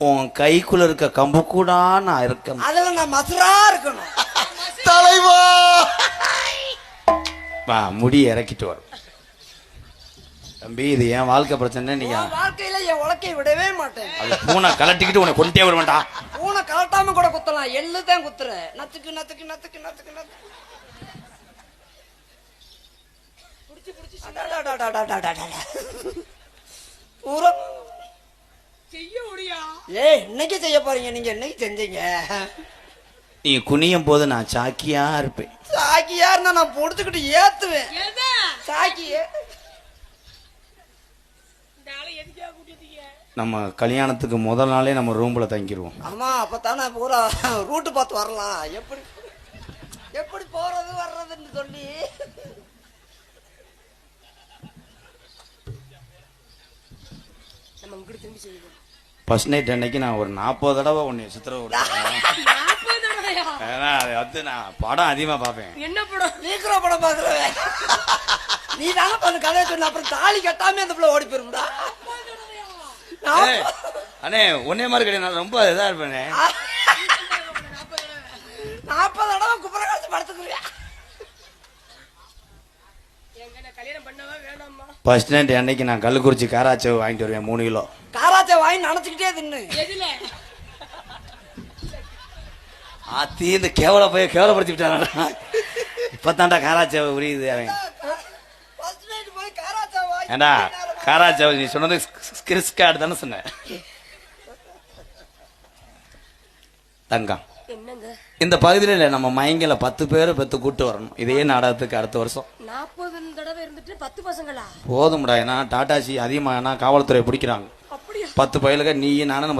உன் கைக்குள்ள இருக்க கம்பு கூட நான் இருக்கணும். அதுல நான் மசுரா இருக்கணும். தலைவா! வா முடி இறக்கிட்டு வரும். தம்பி இது என் வாழ்க்கை பிரச்சனை நீங்க வாழ்க்கையில என் உலக்கையை விடவே மாட்டேன். அது பூனை கலட்டிக்கிட்டு உனக்கு கொண்டே வர வேண்டாம் பூனை கலட்டாம கூட குத்தலாம். எள்ளு தான் குத்துறேன் நத்துக்கு நத்துக்கு நத்துக்கு நத்துக்கு நத்துக்கு. பிடிச்சு பிடிச்சு ஏய் இன்னைக்கு செய்ய போறீங்க? நீங்க இன்னைக்கு செஞ்சீங்க? நீ குனியும் போது நான் சாக்கியா இருப்பேன். சாக்கியா இருந்தா நான் பொடுத்துக்கிட்டு ஏத்துவேன். சாக்கி நம்ம கல்யாணத்துக்கு முதல் நாளே நம்ம ரூம்ல தங்கிடுவோம் ஆமா அப்பதானே பூரா ரூட்டு பார்த்து வரலாம். எப்படி எப்படி போறது வர்றதுன்னு சொல்லி. நம்ம இங்கிட்டு திரும்பி செய்வோம். ஃபர்ஸ்ட் நைட் அன்னைக்கு நான் ஒரு நாற்பது தடவை உன்னை சித்திரவு ஏன்னா அது வந்து நான் படம் அதிகமா பார்ப்பேன். நீக்கிற படம்? பாக்குறவன் நீ தானே பண்ண கதையை சொன்ன அப்புறம் தாலி கட்டாம அந்த பிள்ளை ஓடி ஏய், அண்ணே உன்னே மாதிரி கிடையாது. நான் ரொம்ப இதா இருப்பேனே. நாற்பது தடவை குப்பரை காசு படுத்துக்கிறியா ஃபர்ஸ்ட் நைட் அன்னைக்கு நான் கள்ளக்குறிச்சி காராச்சேவு வாங்கிட்டு வருவேன் மூணு கிலோ. காராச்சை வாங்கி நினைச்சுக்கிட்டே தின்னு. ஆத்தி இந்த கேவல போய் கேவலப்படுத்தி விட்டானா இப்பதான்டா காராச்சேவை உரியுது அவன். காராச்சை வாங்கி ஏண்டா காராச்சேவை நீ சொன்னது கார்டு தானே சொன்ன? தங்கம். இந்த பகுதியில நம்ம மயங்கில பத்து பேரை பெத்து கூட்டு வரணும். இதே நாடகத்துக்கு அடுத்த வருஷம். நாற்பது தடவை இருந்துட்டு பத்து பசங்களா? போதும்டா ஏன்னா டாடாசி அதிகமாக காவல்துறை பிடிக்கிறாங்க. பத்து பயலுக நீ நானும் நம்ம